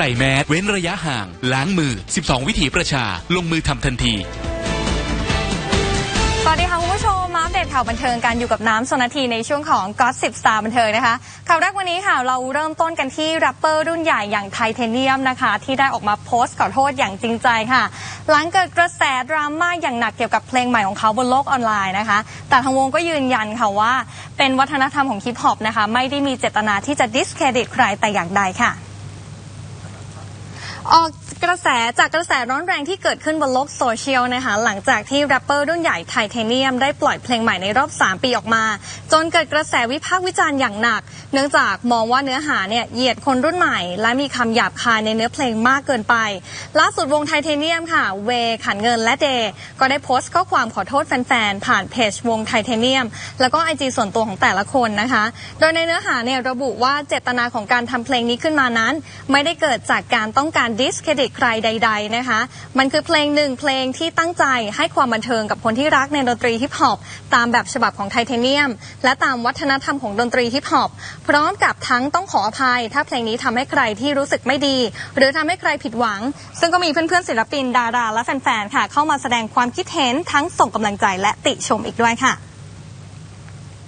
ใส่แมสเว้นระยะห่าง ล้างมือ 12 วิถีประชา ลงมือทำทันทีสวัสดีค่ะคุณผู้ชมมาอัปเดตข่าวบันเทิงกันอยู่กับน้ำสนทีในช่วงของก็สิบสตาร์บันเทิงนะคะข่าวแรกวันนี้ค่ะเราเริ่มต้นกันที่แรปเปอร์รุ่นใหญ่อย่างไทเทเนียมนะคะ ที่ได้ออกมาโพสต์ขอโทษอย่างจริงใจค่ะ หลังเกิดกระแสดราม่าอย่างหนักเกี่ยวกับเพลงใหม่ของเขาบนโลกออนไลน์นะคะ แต่ทางวงก็ยืนยันค่ะว่า เป็นวัฒนธรรมของฮิปฮอปนะคะ ไม่ได้มีเจตนาที่จะดิสเครดิตใครแต่อย่างใดค่ะ ออกกระแสจากกระแสร้อนแรงที่เกิดขึ้นบนโลกโซเชียลนะคะ หลังจากที่แรปเปอร์รุ่นใหญ่ไทเทเนียมได้ปล่อยเพลงใหม่ในรอบ 3 ปีออกมา จนเกิดกระแสวิพากษ์วิจารณ์อย่างหนัก เนื่องจากมองว่าเนื้อหาเนี่ยเหยียดคนรุ่นใหม่ และมีคำหยาบคายในเนื้อเพลงมากเกินไป ล่าสุดวงไทเทเนียมค่ะ เวขันเงินและเดย์ก็ได้โพสต์ข้อความขอโทษแฟนๆผ่านเพจวงไทเทเนียม แล้วก็ไอจีส่วนตัวของแต่ละคนนะคะ โดยในเนื้อหาเนี่ยระบุว่าเจตนาของการทำเพลงนี้ขึ้นมานั้น ไม่ได้เกิดจากการต้องการดิสเครดิตใครใด ๆนะคะ มันคือเพลงหนึ่งเพลงที่ตั้งใจให้ความบันเทิงกับคนที่รักในดนตรีฮิปฮอปตามแบบฉบับของไทเทเนียม และตามวัฒนธรรมของดนตรีฮิปฮอปพร้อมกับทั้งต้องขออภัย ถ้าเพลงนี้ทำให้ใครที่รู้สึกไม่ดี หรือทำให้ใครผิดหวัง ซึ่งก็มีเพื่อนๆศิลปินดาราและแฟนๆค่ะ เข้ามาแสดงความคิดเห็นทั้งส่งกำลังใจและติชมอีกด้วยค่ะ